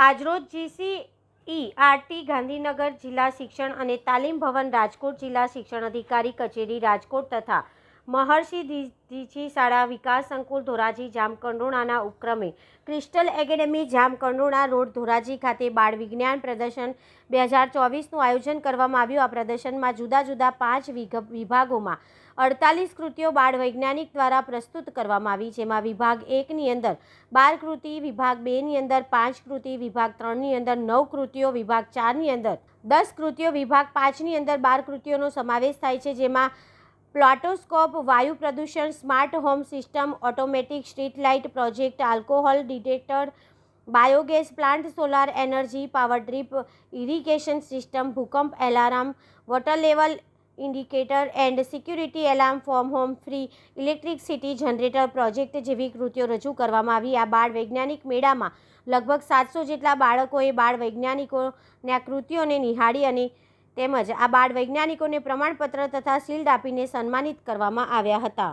આજરોજ જીસીઈ આરટી ગાંધીનગર જિલ્લા શિક્ષણ અને તાલીમ ભવન રાજકોટ જિલ્લા શિક્ષણ અધિકારી કચેરી રાજકોટ તથા મહર્ષિ દી- શાળા વિકાસ સંકુલ ધોરાજી જામકંડોળાના ઉપક્રમે crystal academy Jamkandorna road Dhoraji ખાતે બાળ વિજ્ઞાન પ્રદર્શન બે હજાર ચોવીસનું આયોજન કરવામાં આવ્યું. આ પ્રદર્શનમાં જુદા જુદા પાંચ વિભાગોમાં અડતાલીસ કૃતિઓ બાળ વૈજ્ઞાનિક દ્વારા પ્રસ્તુત કરવામાં આવી, જેમાં વિભાગ એકની અંદર બાર કૃતિ, વિભાગ બેની અંદર પાંચ કૃતિ, વિભાગ ત્રણની અંદર નવ કૃતિઓ, વિભાગ ચારની અંદર દસ કૃતિઓ, વિભાગ પાંચની અંદર બાર કૃતિઓનો સમાવેશ થાય છે, જેમાં પ્લોટોસ્કોપ, વાયુ પ્રદૂષણ, smart home system, automatic street light project, alcohol detector, biogas plant, solar energy, power drip, irrigation system, ભૂકંપ alarm, water level indicator and security alarm form home free electricity generator project જેવી કૃતિઓ રજૂ કરવામાં આવી. આ બાળ વૈજ્ઞાનિક મેળામાં લગભગ સાતસો જેટલા બાળકોએ બાળ વૈજ્ઞાનિકોને આ કૃતિઓને નિહાળી અને તેમજ આ બાળ વૈજ્ઞાનિકોને પ્રમાણપત્ર તથા શિલ્ડ આપીને સન્માનિત કરવામાં આવ્યા હતા.